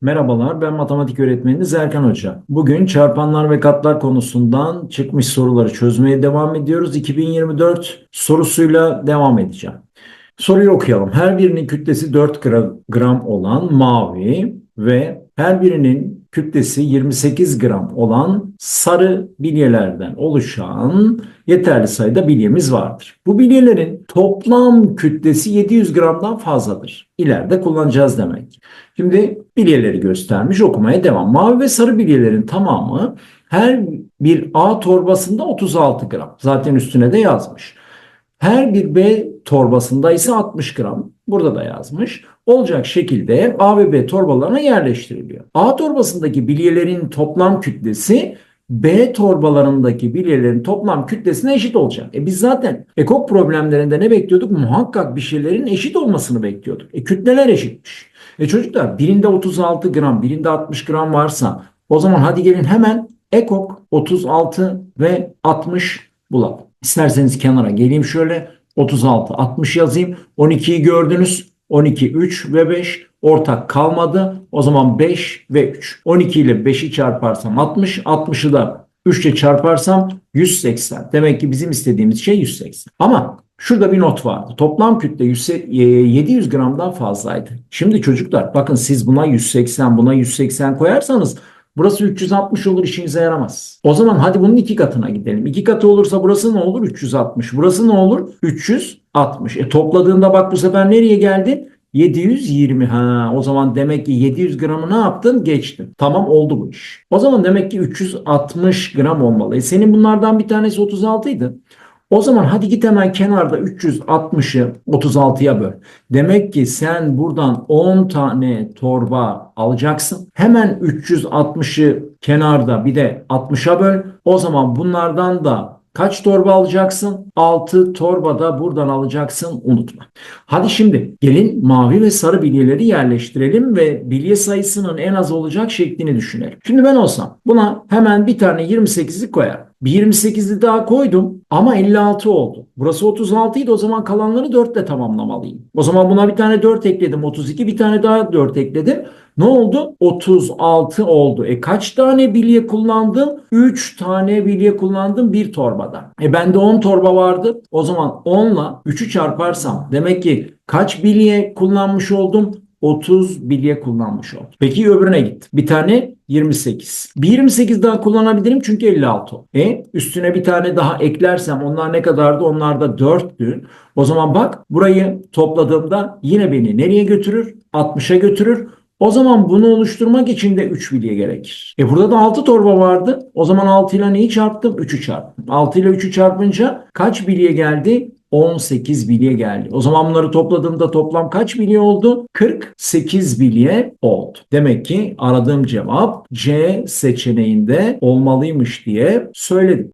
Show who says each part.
Speaker 1: Merhabalar, ben matematik öğretmeni Erkan Hoca. Bugün çarpanlar ve katlar konusundan çıkmış soruları çözmeye devam ediyoruz. 2024 sorusuyla devam edeceğim. Soruyu okuyalım. Her birinin kütlesi 4 gra- gram olan mavi ve her birinin kütlesi 28 gram olan sarı bilyelerden oluşan yeterli sayıda bilyemiz vardır. Bu bilyelerin toplam kütlesi 700 gramdan fazladır. İleride kullanacağız demek. Şimdi bilyeleri göstermiş okumaya devam. Mavi ve sarı bilyelerin tamamı her bir A torbasında 36 gram. Zaten üstüne de yazmış. Her bir B torbasında ise 60 gram. Burada da yazmış. Olacak şekilde A ve B torbalarına yerleştiriliyor. A torbasındaki bilyelerin toplam kütlesi B torbalarındaki bilyelerin toplam kütlesine eşit olacak. E biz zaten ekok problemlerinde ne bekliyorduk? Muhakkak bir şeylerin eşit olmasını bekliyorduk. E kütleler eşitmiş. E çocuklar birinde 36 gram, birinde 60 gram varsa o zaman hadi gelin hemen ekok 36 ve 60 bulalım. İsterseniz kenara geleyim şöyle 36, 60 yazayım. 12'yi gördünüz. 12, 3 ve 5 ortak kalmadı. O zaman 5 ve 3. 12 ile 5'i çarparsam 60, 60'ı da 3 ile çarparsam 180. Demek ki bizim istediğimiz şey 180. Ama şurada bir not vardı. Toplam kütle 100 e, 700 gramdan fazlaydı. Şimdi çocuklar bakın siz buna 180 buna 180 koyarsanız Burası 360 olur işinize yaramaz. O zaman hadi bunun iki katına gidelim. İki katı olursa burası ne olur? 360. Burası ne olur? 360. E topladığında bak bu sefer nereye geldi? 720. Ha o zaman demek ki 700 gramı ne yaptın? Geçtin. Tamam oldu bu iş. O zaman demek ki 360 gram olmalı. E senin bunlardan bir tanesi 36 idi. O zaman hadi git hemen kenarda 360'ı 36'ya böl. Demek ki sen buradan 10 tane torba alacaksın. Hemen 360'ı kenarda bir de 60'a böl. O zaman bunlardan da kaç torba alacaksın? 6 torba da buradan alacaksın unutma. Hadi şimdi gelin mavi ve sarı bilyeleri yerleştirelim ve bilye sayısının en az olacak şeklini düşünelim. Şimdi ben olsam buna hemen bir tane 28'lik koyarım. Bir 28'li daha koydum ama 56 oldu. Burası 36 idi o zaman kalanları 4 ile tamamlamalıyım. O zaman buna bir tane 4 ekledim 32 bir tane daha 4 ekledim. Ne oldu? 36 oldu. E kaç tane bilye kullandım? 3 tane bilye kullandım bir torbada. E bende 10 torba vardı. O zaman 10 ile 3'ü çarparsam demek ki kaç bilye kullanmış oldum? 30 bilye kullanmış oldum. Peki öbürüne git. Bir tane 28. Bir 28 daha kullanabilirim çünkü 56. E üstüne bir tane daha eklersem onlar ne kadardı? Onlar da 4'tü. O zaman bak burayı topladığımda yine beni nereye götürür? 60'a götürür. O zaman bunu oluşturmak için de 3 bilye gerekir. E burada da 6 torba vardı. O zaman 6 ile neyi çarptım? 3'ü çarptım. 6 ile 3'ü çarpınca kaç bilye geldi? 18 bilye geldi. O zaman bunları topladığımda toplam kaç bilye oldu? 48 bilye oldu. Demek ki aradığım cevap C seçeneğinde olmalıymış diye söyledim.